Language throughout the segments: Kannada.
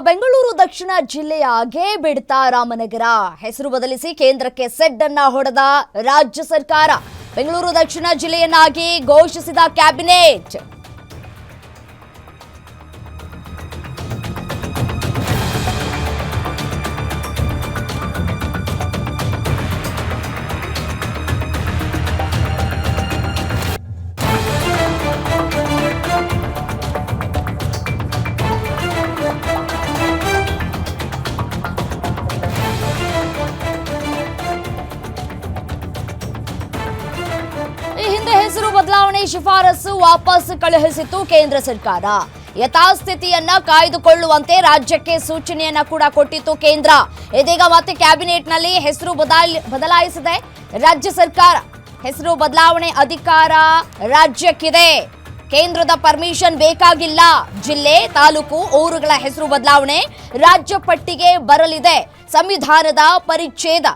ಬೆಂಗಳೂರು ದಕ್ಷಿಣ ಜಿಲ್ಲೆಯ ಬಿಡ್ತಾ ರಾಮನಗರ. ಹೆಸರು ಬದಲಿಸಿ ಕೇಂದ್ರಕ್ಕೆ ಸೆಡ್ ಅನ್ನ ಹೊಡೆದ ರಾಜ್ಯ ಸರ್ಕಾರ. ಬೆಂಗಳೂರು ದಕ್ಷಿಣ ಜಿಲ್ಲೆಯನ್ನಾಗಿ ಘೋಷಿಸಿದ ಕ್ಯಾಬಿನೆಟ್. ಶಿಫಾರಸು ವಾಪಸ್ ಕಳುಹಿಸಿತು ಕೇಂದ್ರ ಸರ್ಕಾರ. ಯಥಾಸ್ಥಿತಿಯನ್ನ ಕಾಯ್ದುಕೊಳ್ಳುವಂತೆ ರಾಜ್ಯಕ್ಕೆ ಸೂಚನೆಯನ್ನ ಕೂಡ ಕೊಟ್ಟಿತ್ತು ಕೇಂದ್ರ. ಇದೀಗ ಮತ್ತೆ ಕ್ಯಾಬಿನೆಟ್ನಲ್ಲಿ ಹೆಸರು ಬದಲ್, ಬದಲಾಯಿಸಿದೆ. ರಾಜ್ಯ ಸರ್ಕಾರ ಹೆಸರು ಬದಲಾವಣೆ ಅಧಿಕಾರ ರಾಜ್ಯಕ್ಕಿದೆ. ಕೇಂದ್ರದ ಪರ್ಮಿಷನ್ ಬೇಕಾಗಿಲ್ಲ. ಜಿಲ್ಲೆ, ತಾಲೂಕು, ಊರುಗಳ ಹೆಸರು ಬದಲಾವಣೆ ರಾಜ್ಯ ಪಟ್ಟಿಗೆ ಬರಲಿದೆ. ಸಂವಿಧಾನದ ಪರಿಚ್ಛೇದ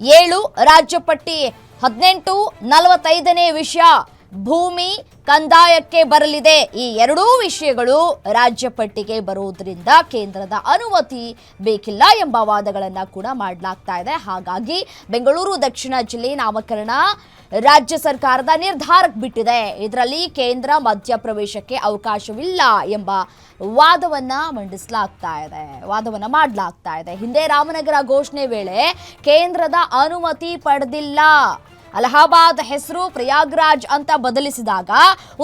ಏಳು, ರಾಜ್ಯ ಪಟ್ಟಿ ಹದಿನೆಂಟು, ನಲವತ್ತೈದನೇ ವಿಷಯ. ಭೂಮಿ ಕಂದಾಯಕ್ಕೆ ಬರಲಿದೆ. ಈ ಎರಡೂ ವಿಷಯಗಳು ರಾಜ್ಯ ಪಟ್ಟಿಗೆ ಬರುವುದರಿಂದ ಕೇಂದ್ರದ ಅನುಮತಿ ಬೇಕಿಲ್ಲ ಎಂಬ ವಾದಗಳನ್ನು ಕೂಡ ಮಾಡಲಾಗ್ತಾ ಇದೆ. ಹಾಗಾಗಿ ಬೆಂಗಳೂರು, ದಕ್ಷಿಣ ಜಿಲ್ಲೆ ನಾಮಕರಣ ರಾಜ್ಯ ಸರ್ಕಾರದ ನಿರ್ಧಾರಕ್ಕೆ ಬಿಟ್ಟಿದೆ. ಇದರಲ್ಲಿ ಕೇಂದ್ರ ಮಧ್ಯಪ್ರವೇಶಕ್ಕೆ ಅವಕಾಶವಿಲ್ಲ ಎಂಬ ವಾದವನ್ನ ಮಂಡಿಸಲಾಗ್ತಾ ಇದೆ. ವಾದವನ್ನ ಮಾಡಲಾಗ್ತಾ ಇದೆ. ಹಿಂದೆ ರಾಮನಗರ ಘೋಷಣೆ ವೇಳೆ ಕೇಂದ್ರದ ಅನುಮತಿ ಪಡೆದಿಲ್ಲ. ಅಲಹಾಬಾದ್ ಹೆಸರು ಪ್ರಯಾಗ್ರಾಜ್ ಅಂತ ಬದಲಿಸಿದಾಗ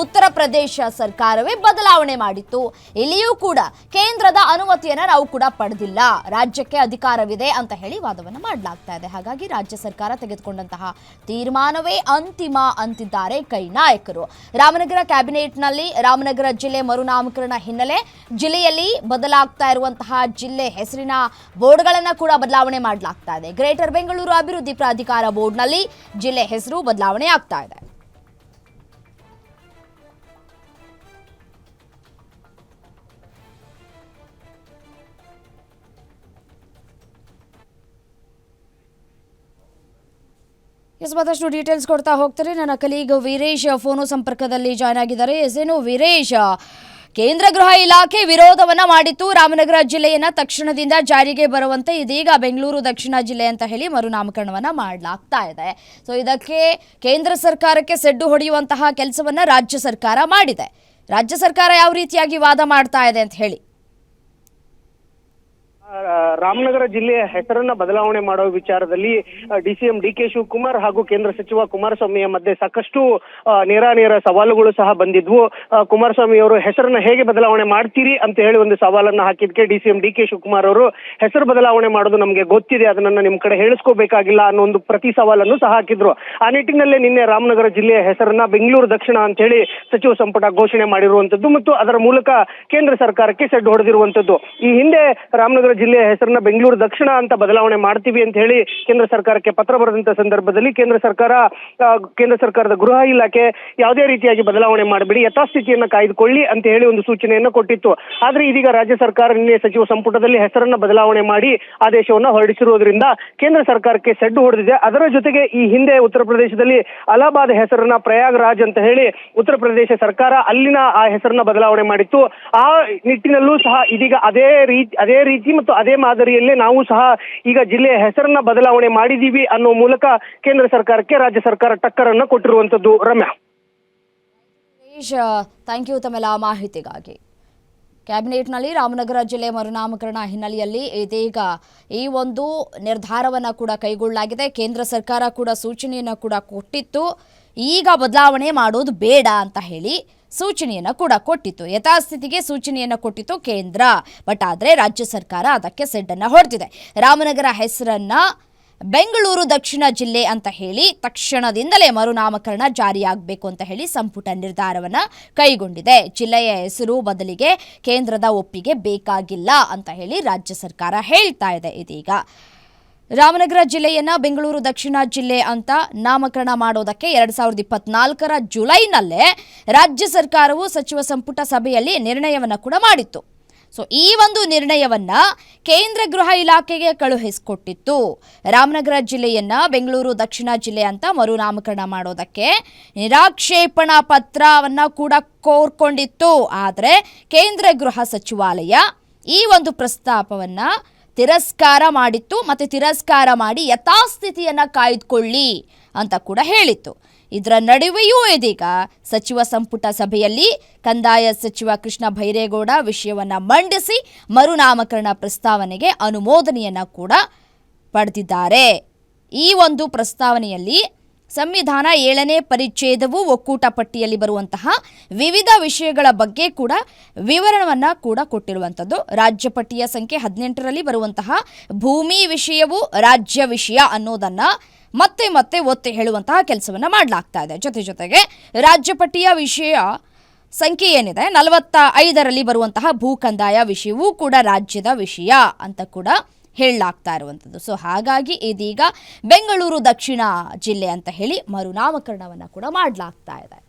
ಉತ್ತರ ಪ್ರದೇಶ ಸರ್ಕಾರವೇ ಬದಲಾವಣೆ ಮಾಡಿತ್ತು. ಇಲ್ಲಿಯೂ ಕೂಡ ಕೇಂದ್ರದ ಅನುಮತಿಯನ್ನು ನಾವು ಕೂಡ ಪಡೆದಿಲ್ಲ. ರಾಜ್ಯಕ್ಕೆ ಅಧಿಕಾರವಿದೆ ಅಂತ ಹೇಳಿ ವಾದವನ್ನು ಮಾಡಲಾಗ್ತಾ ಇದೆ. ಹಾಗಾಗಿ ರಾಜ್ಯ ಸರ್ಕಾರ ತೆಗೆದುಕೊಂಡಂತಹ ತೀರ್ಮಾನವೇ ಅಂತಿಮ ಅಂತಿದ್ದಾರೆ ಕೈ ನಾಯಕರು. ರಾಮನಗರ ಕ್ಯಾಬಿನೆಟ್ನಲ್ಲಿ ರಾಮನಗರ ಜಿಲ್ಲೆ ಮರುನಾಮಕರಣ ಹಿನ್ನೆಲೆ ಜಿಲ್ಲೆಯಲ್ಲಿ ಬದಲಾಗ್ತಾ ಇರುವಂತಹ ಜಿಲ್ಲೆ ಹೆಸರಿನ ಬೋರ್ಡ್ಗಳನ್ನು ಕೂಡ ಬದಲಾವಣೆ ಮಾಡಲಾಗ್ತಾ ಇದೆ. ಗ್ರೇಟರ್ ಬೆಂಗಳೂರು ಅಭಿವೃದ್ಧಿ ಪ್ರಾಧಿಕಾರ ಬೋರ್ಡ್ನಲ್ಲಿ ಜಿಲ್ಲೆ ಹೆಸರು ಬದಲಾವಣೆ ಆಗ್ತಾ ಇದೆ. ಎಸ್ ಮತ್ತಷ್ಟು ಡೀಟೇಲ್ಸ್ ಕೊಡ್ತಾ ಹೋಗ್ತಾರೆ. ನನ್ನ ಕಲೀಗ್ ವೀರೇಶ್ ಫೋನು ಸಂಪರ್ಕದಲ್ಲಿ ಜಾಯ್ನ್ ಆಗಿದ್ದಾರೆ. ಎಸ್ ಏನು ವೀರೇಶ್? ಕೇಂದ್ರ ಗೃಹ ಇಲಾಖೆ ವಿರೋಧವನ್ನ ಮಾಡಿತ್ತು. ರಾಮನಗರ ಜಿಲ್ಲೆಯನ್ನ ತಕ್ಷಣದಿಂದ ಜಾರಿಗೆ ಬರುವಂತೆ ಇದೀಗ ಬೆಂಗಳೂರು ದಕ್ಷಿಣ ಜಿಲ್ಲೆ ಅಂತ ಹೇಳಿ ಮರುನಾಮಕರಣವನ್ನ ಮಾಡಲಾಗ್ತಾ ಇದೆ. ಸೊ ಇದಕ್ಕೆ ಕೇಂದ್ರ ಸರ್ಕಾರಕ್ಕೆ ಸೆಡ್ಡು ಹೊಡೆಯುವಂತಹ ಕೆಲಸವನ್ನ ರಾಜ್ಯ ಸರ್ಕಾರ ಮಾಡಿದೆ. ರಾಜ್ಯ ಸರ್ಕಾರ ಯಾವ ರೀತಿಯಾಗಿ ವಾದ ಮಾಡ್ತಾ ಇದೆ ಅಂತ ಹೇಳಿ. ರಾಮನಗರ ಜಿಲ್ಲೆಯ ಹೆಸರನ್ನ ಬದಲಾವಣೆ ಮಾಡುವ ವಿಚಾರದಲ್ಲಿ D C M D K Shivakumar ಹಾಗೂ ಕೇಂದ್ರ ಸಚಿವ ಕುಮಾರಸ್ವಾಮಿಯ ಮಧ್ಯೆ ಸಾಕಷ್ಟು ನೇರ ನೇರ ಸವಾಲುಗಳು ಸಹ ಬಂದಿದ್ವು. ಕುಮಾರಸ್ವಾಮಿ ಅವರು ಹೆಸರನ್ನ ಹೇಗೆ ಬದಲಾವಣೆ ಮಾಡ್ತೀರಿ ಅಂತ ಹೇಳಿ ಒಂದು ಸವಾಲನ್ನ ಹಾಕಿದ್ಕೆ D C M D K Shivakumar ಅವರು ಹೆಸರು ಬದಲಾವಣೆ ಮಾಡೋದು ನಮಗೆ ಗೊತ್ತಿದೆ, ಅದನ್ನ ನಿಮ್ ಕಡೆ ಹೇಳಿಸ್ಕೋಬೇಕಾಗಿಲ್ಲ ಅನ್ನೋ ಒಂದು ಪ್ರತಿ ಸವಾಲನ್ನು ಸಹ ಹಾಕಿದ್ರು. ಆ ನಿಟ್ಟಿನಲ್ಲೇ ನಿನ್ನೆ ರಾಮನಗರ ಜಿಲ್ಲೆಯ ಹೆಸರನ್ನ ಬೆಂಗಳೂರು ದಕ್ಷಿಣ ಅಂತ ಹೇಳಿ ಸಚಿವ ಸಂಪುಟ ಘೋಷಣೆ ಮಾಡಿರುವಂತದ್ದು ಮತ್ತು ಅದರ ಮೂಲಕ ಕೇಂದ್ರ ಸರ್ಕಾರಕ್ಕೆ ಸೆಡ್ ಹೊಡೆದಿರುವಂತದ್ದು. ಈ ಹಿಂದೆ ರಾಮನಗರ ಜಿಲ್ಲೆಯ ಹೆಸರನ್ನ ಬೆಂಗಳೂರು ದಕ್ಷಿಣ ಅಂತ ಬದಲಾವಣೆ ಮಾಡ್ತೀವಿ ಅಂತ ಹೇಳಿ ಕೇಂದ್ರ ಸರ್ಕಾರಕ್ಕೆ ಪತ್ರ ಬರೆದಂತ ಸಂದರ್ಭದಲ್ಲಿ ಕೇಂದ್ರ ಸರ್ಕಾರ ಕೇಂದ್ರ ಸರ್ಕಾರದ ಗೃಹ ಇಲಾಖೆ ಯಾವುದೇ ರೀತಿಯಾಗಿ ಬದಲಾವಣೆ ಮಾಡಬೇಡಿ, ಯಥಾಸ್ಥಿತಿಯನ್ನ ಕಾಯ್ದುಕೊಳ್ಳಿ ಅಂತ ಹೇಳಿ ಒಂದು ಸೂಚನೆಯನ್ನ ಕೊಟ್ಟಿತ್ತು. ಆದ್ರೆ ಇದೀಗ ರಾಜ್ಯ ಸರ್ಕಾರ ನಿನ್ನೆ ಸಚಿವ ಸಂಪುಟದಲ್ಲಿ ಹೆಸರನ್ನ ಬದಲಾವಣೆ ಮಾಡಿ ಆದೇಶವನ್ನು ಹೊರಡಿಸಿರುವುದರಿಂದ ಕೇಂದ್ರ ಸರ್ಕಾರಕ್ಕೆ ಸೆಡ್ಡು ಹೊಡೆದಿದೆ. ಅದರ ಜೊತೆಗೆ ಈ ಹಿಂದೆ ಉತ್ತರ ಪ್ರದೇಶದಲ್ಲಿ ಅಲಹಾಬಾದ್ ಹೆಸರನ್ನ ಪ್ರಯಾಗ್ರಾಜ್ ಅಂತ ಹೇಳಿ ಉತ್ತರ ಪ್ರದೇಶ ಸರ್ಕಾರ ಅಲ್ಲಿನ ಆ ಹೆಸರನ್ನ ಬದಲಾವಣೆ ಮಾಡಿತ್ತು. ಆ ನಿಟ್ಟಿನಲ್ಲೂ ಸಹ ಇದೀಗ ಅದೇ ರೀತಿ ಅದೇ ರೀತಿ ಮತ್ತು ಅದೇ ಮಾದರಿಯಲ್ಲೇ ನಾವು ಸಹ ಈಗ ಜಿಲ್ಲೆಯ ಹೆಸರನ್ನ ಬದಲಾವಣೆ ಮಾಡಿದೀವಿ ಅನ್ನೋ ಮೂಲಕ ಕೇಂದ್ರ ಸರ್ಕಾರಕ್ಕೆ ರಾಜ್ಯ ಸರ್ಕಾರ ಟಕ್ಕರನ್ನ ಕೊಟ್ಟಿರುವಂತದ್ದು ರಮ್ಯಾ. ಥ್ಯಾಂಕ್ ಯು ತಮ್ಮೆಲ್ಲ ಮಾಹಿತಿಗಾಗಿ. ಕ್ಯಾಬಿನೆಟ್ನಲ್ಲಿ ರಾಮನಗರ ಜಿಲ್ಲೆ ಮರುನಾಮಕರಣ ಹಿನ್ನೆಲೆಯಲ್ಲಿ ಇದೀಗ ಈ ಒಂದು ನಿರ್ಧಾರವನ್ನು ಕೂಡ ಕೈಗೊಳ್ಳಲಾಗಿದೆ. ಕೇಂದ್ರ ಸರ್ಕಾರ ಕೂಡ ಸೂಚನೆಯನ್ನು ಕೂಡ ಕೊಟ್ಟಿತ್ತು. ಈಗ ಬದಲಾವಣೆ ಮಾಡೋದು ಬೇಡ ಅಂತ ಹೇಳಿ ಸೂಚನೆಯನ್ನು ಕೂಡ ಕೊಟ್ಟಿತ್ತು. ಯಥಾಸ್ಥಿತಿಗೆ ಸೂಚನೆಯನ್ನು ಕೊಟ್ಟಿತ್ತು ಕೇಂದ್ರ. ಬಟ್ ಆದರೆ ರಾಜ್ಯ ಸರ್ಕಾರ ಅದಕ್ಕೆ ಸೆಡ್ಡನ್ನು ಹೊಡೆದಿದೆ. ರಾಮನಗರ ಹೆಸರನ್ನ ಬೆಂಗಳೂರು ದಕ್ಷಿಣ ಜಿಲ್ಲೆ ಅಂತ ಹೇಳಿ ತಕ್ಷಣದಿಂದಲೇ ಮರುನಾಮಕರಣ ಜಾರಿಯಾಗಬೇಕು ಅಂತ ಹೇಳಿ ಸಂಪುಟ ನಿರ್ಧಾರವನ್ನು ಕೈಗೊಂಡಿದೆ. ಜಿಲ್ಲೆಯ ಹೆಸರು ಬದಲಿಗೆ ಕೇಂದ್ರದ ಒಪ್ಪಿಗೆ ಬೇಕಾಗಿಲ್ಲ ಅಂತ ಹೇಳಿ ರಾಜ್ಯ ಸರ್ಕಾರ ಹೇಳ್ತಾ ಇದೆ ಇದೀಗ. ರಾಮನಗರ ಜಿಲ್ಲೆಯನ್ನ ಬೆಂಗಳೂರು ದಕ್ಷಿಣ ಜಿಲ್ಲೆ ಅಂತ ನಾಮಕರಣ ಮಾಡೋದಕ್ಕೆ ಎರಡ್ ಸಾವಿರದ ಇಪ್ಪತ್ನಾಲ್ಕರ ಜುಲೈನಲ್ಲೇ ರಾಜ್ಯ ಸರ್ಕಾರವು ಸಚಿವ ಸಂಪುಟ ಸಭೆಯಲ್ಲಿ ನಿರ್ಣಯವನ್ನು ಕೂಡ ಮಾಡಿತ್ತು. ಸೊ ಈ ಒಂದು ನಿರ್ಣಯವನ್ನ ಕೇಂದ್ರ ಗೃಹ ಇಲಾಖೆಗೆ ಕಳುಹಿಸಿಕೊಟ್ಟಿತ್ತು. ರಾಮನಗರ ಜಿಲ್ಲೆಯನ್ನ ಬೆಂಗಳೂರು ದಕ್ಷಿಣ ಜಿಲ್ಲೆ ಅಂತ ಮರುನಾಮಕರಣ ಮಾಡೋದಕ್ಕೆ ನಿರಾಕ್ಷೇಪಣಾ ಪತ್ರವನ್ನ ಕೂಡ ಕೋರ್ಕೊಂಡಿತ್ತು. ಆದರೆ ಕೇಂದ್ರ ಗೃಹ ಸಚಿವಾಲಯ ಈ ಒಂದು ಪ್ರಸ್ತಾಪವನ್ನ ತಿರಸ್ಕಾರ ಮಾಡಿತ್ತು ಮತ್ತು ತಿರಸ್ಕಾರ ಮಾಡಿ ಯಥಾಸ್ಥಿತಿಯನ್ನು ಕಾಯ್ದುಕೊಳ್ಳಿ ಅಂತ ಕೂಡ ಹೇಳಿತ್ತು. ಇದರ ನಡುವೆಯೂ ಇದೀಗ ಸಚಿವ ಸಂಪುಟ ಸಭೆಯಲ್ಲಿ ಕಂದಾಯ ಸಚಿವ ಕೃಷ್ಣ ಭೈರೇಗೌಡ ವಿಷಯವನ್ನು ಮಂಡಿಸಿ ಮರುನಾಮಕರಣ ಪ್ರಸ್ತಾವನೆಗೆ ಅನುಮೋದನೆಯನ್ನು ಕೂಡ ಪಡೆದಿದ್ದಾರೆ. ಈ ಒಂದು ಪ್ರಸ್ತಾವನೆಯಲ್ಲಿ ಸಂವಿಧಾನ ಏಳನೇ ಪರಿಚ್ಛೇದವು ಒಕ್ಕೂಟ ಪಟ್ಟಿಯಲ್ಲಿ ಬರುವಂತಹ ವಿವಿಧ ವಿಷಯಗಳ ಬಗ್ಗೆ ಕೂಡ ವಿವರಣವನ್ನು ಕೂಡ ಕೊಟ್ಟಿರುವಂಥದ್ದು. ರಾಜ್ಯ ಪಟ್ಟಿಯ ಸಂಖ್ಯೆ ಹದಿನೆಂಟರಲ್ಲಿ ಬರುವಂತಹ ಭೂಮಿ ವಿಷಯವು ರಾಜ್ಯ ವಿಷಯ ಅನ್ನೋದನ್ನು ಮತ್ತೆ ಮತ್ತೆ ಒತ್ತಿ ಹೇಳುವಂತಹ ಕೆಲಸವನ್ನು ಮಾಡಲಾಗ್ತಾ ಇದೆ. ಜೊತೆ ಜೊತೆಗೆ ರಾಜ್ಯ ಪಟ್ಟಿಯ ವಿಷಯ ಸಂಖ್ಯೆ ಏನಿದೆ? ನಲವತ್ತ ಐದರಲ್ಲಿ ಬರುವಂತಹ ಭೂ ಕಂದಾಯ ವಿಷಯವೂ ಕೂಡ ರಾಜ್ಯದ ವಿಷಯ ಅಂತ ಕೂಡ ಹೇಳಲಾಗ್ತಾ ಇರುವಂಥದ್ದು. ಸೊ ಹಾಗಾಗಿ ಇದೀಗ ಬೆಂಗಳೂರು ದಕ್ಷಿಣ ಜಿಲ್ಲೆ ಅಂತ ಹೇಳಿ ಮರುನಾಮಕರಣವನ್ನು ಕೂಡ ಮಾಡಲಾಗ್ತಾ ಇದೆ.